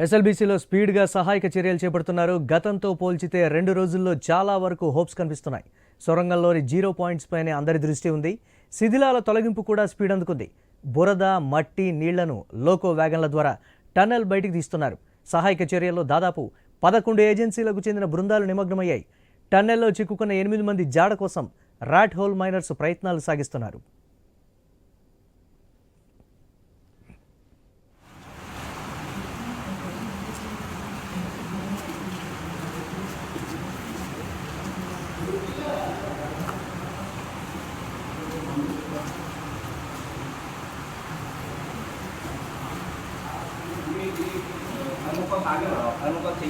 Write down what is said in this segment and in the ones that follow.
ఎస్ఎల్బీసీలో స్పీడ్గా సహాయక చర్యలు చేపడుతున్నారు. గతంతో పోల్చితే రెండు రోజుల్లో చాలా వరకు హోప్స్ కనిపిస్తున్నాయి. సొరంగంలోని జీరో పాయింట్స్ పైనే అందరి దృష్టి ఉంది. శిథిలాల తొలగింపు కూడా స్పీడ్ అందుకుంది. బురద మట్టి నీళ్ళను లోకో వ్యాగన్ల ద్వారా టన్నెల్ బయటికి తీస్తున్నారు. సహాయక చర్యల్లో దాదాపు పదకొండు ఏజెన్సీలకు చెందిన బృందాలు నిమగ్నమయ్యాయి. టన్నెల్లో చిక్కుకున్న ఎనిమిది మంది జాడ కోసం రాట్ హోల్ మైనర్స్ ప్రయత్నాలు సాగిస్తున్నారు. Nó có thí.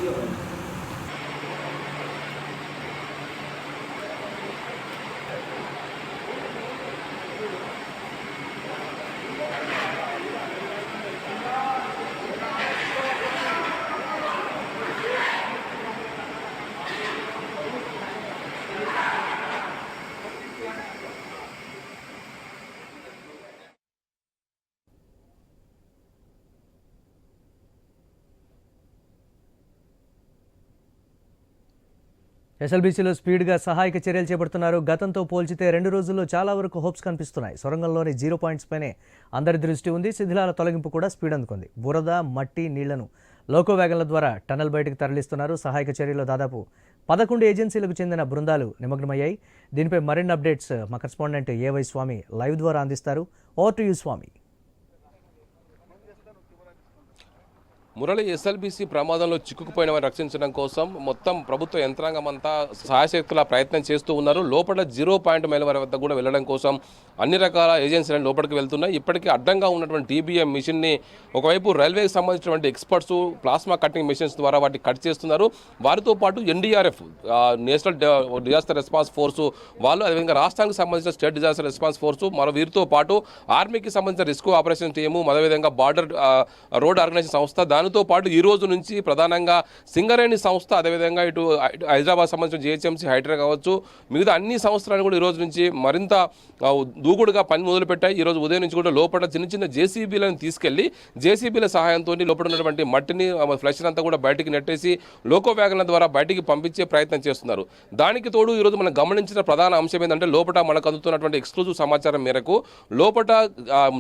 ఎస్ఎల్బీసీలో స్పీడ్గా సహాయక చర్యలు చేపడుతున్నారు. గతంతో పోల్చితే రెండు రోజుల్లో చాలా వరకు హోప్స్ కనిపిస్తున్నాయి. సొరంగంలోని జీరో పాయింట్స్ పైనే అందరి దృష్టి ఉంది. శిథిలాల తొలగింపు కూడా స్పీడ్ అందుకుంది. బురద మట్టి నీళ్ళను లోకో వ్యాగన్ల ద్వారా టన్నల్ బయటకు తరలిస్తున్నారు. సహాయక చర్యలో దాదాపు పదకొండు ఏజెన్సీలకు చెందిన బృందాలు నిమగ్నమయ్యాయి. దీనిపై మరిన్ని అప్డేట్స్ మా కరెస్పాండెంట్ ఏవై స్వామి లైవ్ ద్వారా అందిస్తారు. Over to you Swami. Murali SLBC ప్రమాదంలో చిక్కుకుపోయిన వారిని రక్షించడం కోసం మొత్తం ప్రభుత్వ యంత్రాంగం అంతా సహాయశక్తుల ప్రయత్నం చేస్తూ ఉన్నారు. లోపల జీరో పాయింట్ మైల వారి వద్ద కూడా వెళ్ళడం కోసం అన్ని రకాల ఏజెన్సీలను లోపలికి వెళ్తున్నాయి. ఇప్పటికీ అడ్డంగా ఉన్నటువంటి టీబీఎం మిషన్ని ఒకవైపు రైల్వేకి సంబంధించినటువంటి ఎక్స్పర్ట్స్ ప్లాస్మా కటింగ్ మిషన్స్ ద్వారా వాటిని కట్ చేస్తున్నారు. వారితో పాటు NDRF national disaster response force వాళ్ళు అదేవిధంగా రాష్ట్రానికి సంబంధించిన స్టేట్ డిజాస్టర్ రెస్పాన్స్ ఫోర్సు మరో వీరితో పాటు ఆర్మీకి సంబంధించిన రిస్క్ ఆపరేషన్ టీము అదేవిధంగా బార్డర్ రోడ్ ఆర్గనైజేషన్ సంస్థ దానితో పాటు ఈ రోజు నుంచి ప్రధానంగా సింగరేణి సంస్థ అదేవిధంగా ఇటు హైదరాబాద్ సంబంధించిన జిహెచ్ఎంసీ హైడ్రా కావచ్చు మిగతా అన్ని సంస్థలను కూడా ఈ రోజు నుంచి మరింత దూకుడుగా పని మొదలుపెట్టాయి. ఈ రోజు ఉదయం నుంచి కూడా లోపల చిన్న చిన్న జేసీబీలను తీసుకెళ్ళి జేసీబీల సహాయంతో లోపల ఉన్నటువంటి మట్టిని ఫ్లష్ అంతా కూడా బయటికి నెట్టేసి లోకో వ్యాగన్ల ద్వారా బయటికి పంపించే ప్రయత్నం చేస్తున్నారు. దానికి తోడు ఈరోజు మనం గమనించిన ప్రధాన అంశం ఏంటంటే లోపల మనకు అందుతున్నటువంటి ఎక్స్క్లూజివ్ సమాచారం మేరకు లోపల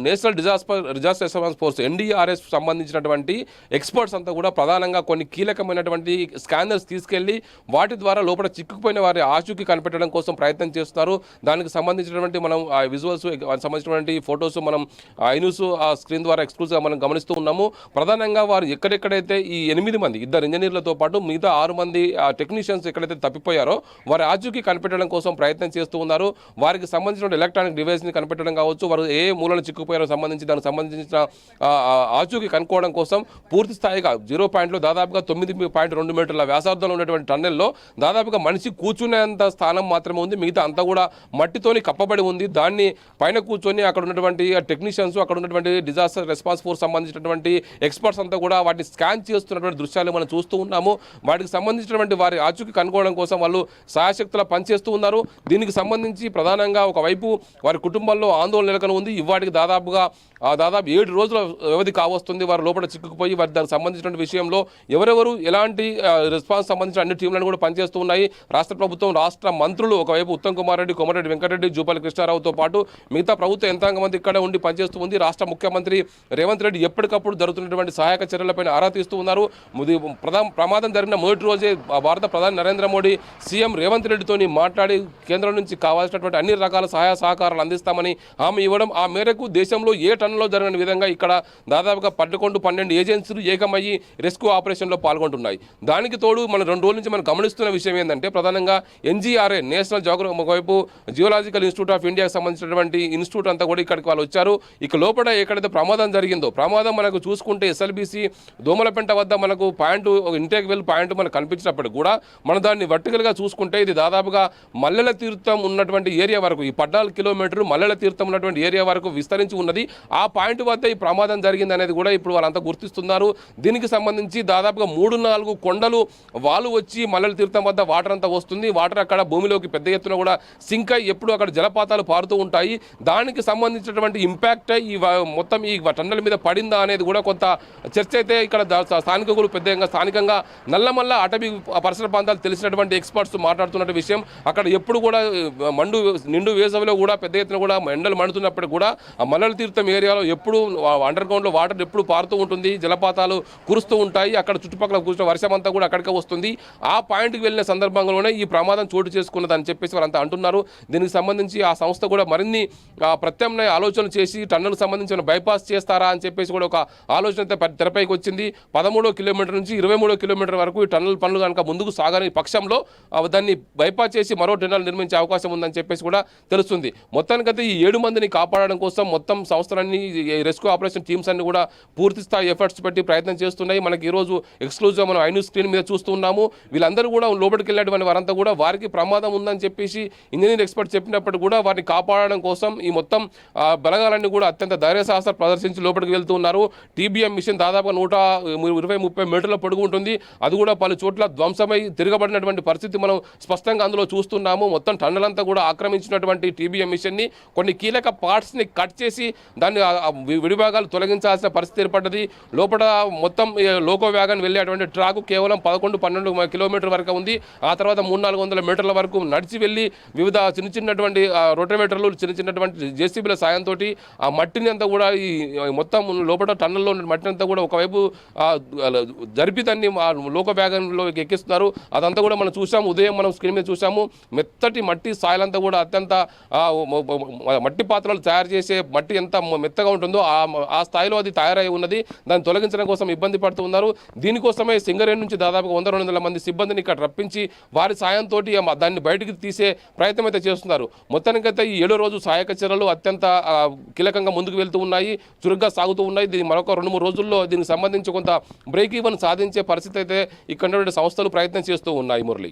national disaster disaster response force NDRS సంబంధించినటువంటి ఎక్స్పర్ట్స్ అంతా కూడా ప్రధానంగా కొన్ని కీలకమైనటువంటి స్కానర్స్ తీసుకెళ్ళి వాటి ద్వారా లోపల చిక్కుకుపోయిన వారి ఆచూకీ కనిపెట్టడం కోసం ప్రయత్నం చేస్తున్నారు దానికి సంబంధించినటువంటి మనం ఆ విజువల్స్ సంబంధించినటువంటి ఫొటోస్ మనం ఐన్యూస్ ఆ స్క్రీన్ ద్వారా ఎక్స్క్లూజివ్గా మనం గమనిస్తూ ఉన్నాము. ప్రధానంగా వారు ఎక్కడెక్కడైతే ఈ ఎనిమిది మంది ఇద్దరు ఇంజనీర్లతో పాటు మిగతా ఆరు మంది టెక్నీషియన్స్ ఎక్కడైతే తప్పిపోయారో వారి ఆచూకీ కనిపెట్టడం కోసం ప్రయత్నం చేస్తూ ఉన్నారు. వారికి సంబంధించిన ఎలక్ట్రానిక్ డివైస్ని కనిపెట్టడం కావచ్చు వారు ఏ మూలను చిక్కుపోయారో సంబంధించి దానికి సంబంధించిన ఆచూకీ కనుక్కోవడం కోసం పూర్తి పూర్తి స్థాయిగా జీరో పాయింట్లో దాదాపుగా తొమ్మిది పాయింట్ రెండు మీటర్ల వ్యాసార్థంలో ఉన్నటువంటి టన్నెల్లో దాదాపుగా మనిషి కూర్చునేంత స్థానం మాత్రమే ఉంది. మిగతా అంతా కూడా మట్టితోని కప్పబడి ఉంది. దాన్ని పైన కూర్చొని అక్కడ ఉన్నటువంటి టెక్నీషియన్స్ అక్కడ ఉన్నటువంటి డిజాస్టర్ రెస్పాన్స్ ఫోర్స్ సంబంధించినటువంటి ఎక్స్పర్ట్స్ అంతా కూడా వాటిని స్కాన్ చేస్తున్నటువంటి దృశ్యాలు మనం చూస్తూ ఉన్నాము. వాటికి సంబంధించినటువంటి వారి ఆచూకీ కనుక్కోవడం కోసం వాళ్ళు సహాయశక్తుల పనిచేస్తూ ఉన్నారు. దీనికి సంబంధించి ప్రధానంగా ఒకవైపు వారి కుటుంబంలో ఆందోళన నెలకొని ఉంది. ఇవాటికి దాదాపుగా దాదాపు ఏడు రోజుల వ్యవధి కావస్తుంది. వారు లోపల చిక్కుకుపోయి వారి దానికి సంబంధించిన విషయంలో ఎవరెవరు ఎలాంటి రెస్పాన్స్ సంబంధించిన అన్ని టీంలను కూడా పనిచేస్తూ ఉన్నాయి. రాష్ట్ర ప్రభుత్వం రాష్ట్ర మంత్రులు ఒకవైపు ఉత్తమ్ కుమార్ రెడ్డి కోమరెడ్డి వెంకటరెడ్డి జూపాల కృష్ణారావుతో పాటు మిగతా ప్రభుత్వ యంత్రాంగం మంది ఇక్కడ ఉండి పనిచేస్తూ ఉంది. రాష్ట్ర ముఖ్యమంత్రి రేవంత్ రెడ్డి ఎప్పటికప్పుడు జరుగుతున్నటువంటి సహాయక చర్యలపైన ఆరా తీస్తూ ఉన్నారు. ప్రధాన ప్రమాదం జరిగిన మొదటి రోజే భారత ప్రధాని నరేంద్ర మోడీ సీఎం రేవంత్ రెడ్డితోని మాట్లాడి కేంద్రం నుంచి కావాల్సినటువంటి అన్ని రకాల సహాయ సహకారాలు అందిస్తామని హామీ ఇవ్వడం. ఆ మేరకు దేశంలో ఏ టన్నులో జరిగిన విధంగా ఇక్కడ దాదాపుగా పదకొండు పన్నెండు ఏజెన్సీలు ఏకమయ్యి రెస్క్యూ ఆపరేషన్లో పాల్గొంటున్నాయి. దానికి తోడు మనం రెండు రోజుల నుంచి మనం గమనిస్తున్న విషయం ఏంటంటే ప్రధానంగా ఎన్జీఆర్ఏ నేషనల్ జోగ్ర ఒకవైపు జియోలాజికల్ ఇన్స్టిట్యూట్ ఆఫ్ ఇండియాకి సంబంధించినటువంటి ఇన్స్టిట్యూట్ అంతా కూడా ఇక్కడికి వాళ్ళు వచ్చారు. ఇక లోపల ఎక్కడైతే ప్రమాదం జరిగిందో ప్రమాదం మనకు చూసుకుంటే ఎస్ఎల్బీసీ దోమలపెంట వద్ద మనకు పాయింట్ ఒక ఇంటేక్ వెల్ పాయింట్ మనకు కనిపించినప్పటికి కూడా మనం దాన్ని వర్టికల్గా చూసుకుంటే ఇది దాదాపుగా మల్లెల తీర్థం ఉన్నటువంటి ఏరియా వరకు ఈ పద్నాలుగు కిలోమీటర్లు మల్లెల తీర్థం ఉన్నటువంటి ఏరియా వరకు విస్తరించి ఉన్నది. ఆ పాయింట్ వద్ద ఈ ప్రమాదం జరిగింది అనేది కూడా ఇప్పుడు వాళ్ళంతా గుర్తిస్తున్నారు. దీనికి సంబంధించి దాదాపుగా మూడు నాలుగు కొండలు వాళ్ళు వచ్చి మల్లెల తీర్థం వద్ద వాటర్ అంతా వస్తుంది. వాటర్ అక్కడ భూమిలోకి పెద్ద ఎత్తున కూడా సింక్ అయి ఎప్పుడు అక్కడ జలపాతాలు పారుతూ ఉంటాయి. దానికి సంబంధించినటువంటి ఇంపాక్ట్ ఈ మొత్తం ఈ టన్నెల మీద పడిందా అనేది కూడా కొంత చర్చ అయితే ఇక్కడ స్థానికులు పెద్దగా స్థానికంగా నల్లమల్ల అటవీ పరిసర ప్రాంతాలు తెలిసినటువంటి ఎక్స్పర్ట్స్ మాట్లాడుతున్న విషయం. అక్కడ ఎప్పుడు కూడా మండు నిండు వేసవిలో కూడా పెద్ద ఎత్తున కూడా ఎండలు మండుతున్నప్పుడు కూడా ఆ మల్లెల తీర్థం ఏరియాలో ఎప్పుడు అండర్ గ్రౌండ్లో వాటర్ ఎప్పుడు పారుతూ ఉంటుంది. జలపాతాలు కురుస్తూ ఉంటాయి. అక్కడ చుట్టుపక్కల కూర్చున్న వర్షం అంతా కూడా అక్కడికే వస్తుంది. ఆ పాయింట్కి వెళ్ళిన సందర్భంలోనే ఈ ప్రమాదం చోటు చేసుకున్నదని చెప్పేసి వారంతా అంటున్నారు. దీనికి సంబంధించి ఆ సంస్థ కూడా మరిన్ని ప్రత్యామ్నాయ ఆలోచనలు చేసి టన్నులకు సంబంధించిన బైపాస్ చేస్తారా అని చెప్పేసి కూడా ఒక ఆలోచన అయితే తెరపైకి వచ్చింది. పదమూడో కిలోమీటర్ నుంచి ఇరవై మూడో కిలోమీటర్ వరకు ఈ టన్నల్ పనులు కనుక ముందుకు సాగని పక్షంలో దాన్ని బైపాస్ చేసి మరో టన్నల్ నిర్మించే అవకాశం ఉందని చెప్పేసి కూడా తెలుస్తుంది. మొత్తానికైతే ఈ ఏడు మందిని కాపాడడం కోసం మొత్తం సంస్థలన్నీ ఈ రెస్క్యూ ఆపరేషన్ టీమ్స్ అన్ని కూడా పూర్తి స్థాయి ఎఫర్ట్స్ పెట్టి ప్రయత్నం చేస్తున్నాయి. మనకి ఈరోజు ఎక్స్క్లూజివ్ మనం ఐన్యూస్ స్క్రీన్ మీద చూస్తున్నాము. వీళ్ళందరూ కూడా లోపలికి వెళ్ళినటువంటి వారంతా కూడా వారికి ప్రమాదం ఉందని చెప్పేసి ఇంజనీరింగ్ ఎక్స్పర్ట్ చెప్పినప్పుడు కూడా వారిని కాపాడడం కోసం ఈ మొత్తం బలగాలన్నీ కూడా అత్యంత ధైర్యశాస్త్రం ప్రదర్శించి లోపలికి వెళ్తూ ఉన్నారు. టీబీఎం మిషన్ దాదాపు నూట ఇరవై ముప్పై మీటర్ల పొడుగు ఉంటుంది. అది కూడా పలు చోట్ల ధ్వంసమై తిరగబడినటువంటి పరిస్థితి మనం స్పష్టంగా అందులో చూస్తున్నాము. మొత్తం టన్నులంతా కూడా ఆక్రమించినటువంటి టీబీఎం మిషన్ని కొన్ని కీలక పార్ట్స్ని కట్ చేసి దాన్ని విడిభాగాలు తొలగించాల్సిన పరిస్థితి ఏర్పడ్డది. లోపల మొత్తం లోకో వ్యాగన్ వెళ్ళేటువంటి ట్రాక్ కేవలం పదకొండు పన్నెండు కిలోమీటర్ వరకు ఉంది. ఆ తర్వాత మూడు నాలుగు వందల మీటర్ల వరకు నడిచి వెళ్ళి వివిధ చిన్న చిన్నటువంటి ఆ, రోటోమీటర్లు చిన్న చిన్నటువంటి జేసీబీల సాయంతో ఆ మట్టిని అంతా కూడా ఈ మొత్తం లోపల టన్నుల్లో ఉన్న మట్టిని అంతా కూడా ఒకవైపు జరిపి దాన్ని ఆ లోక వ్యాగన్లో ఎక్కిస్తున్నారు. అదంతా కూడా మనం చూసాము ఉదయం మనం స్క్రీన్ మీద చూసాము మెత్తటి మట్టి సాయిల్ అంతా కూడా అత్యంత మట్టి పాత్రలు తయారు చేసే మట్టి ఎంత మెత్తగా ఉంటుందో ఆ ఆ స్థాయిలో అది తయారై ఉన్నది. దాన్ని తొలగించడం కోసం ఇబ్బంది పడుతూ ఉన్నారు. దీనికోసమే సింగరేణి నుంచి దాదాపు వంద రెండు వందల మంది సిబ్బందిని ఇక్కడ రప్పించి వారి సాయంతో దాన్ని బయటికి తీసే ప్రయత్నం అయితే చేస్తున్నారు. మొత్తానికైతే ఈ ఏడో రోజు సహాయక చర్యలు అత్యంత కీలకంగా ముందుకు వెళ్తూ ఉన్నాయి. చురుగ్గా సాగుతూ ఉన్నాయి. దీని మరొక రెండు మూడు రోజుల్లో దీనికి సంబంధించి కొంత బ్రేక్ ఈవెన్ సాధించే పరిస్థితి అయితే ఇక్కడ సంస్థలు ప్రయత్నం చేస్తూ ఉన్నాయి మురళి.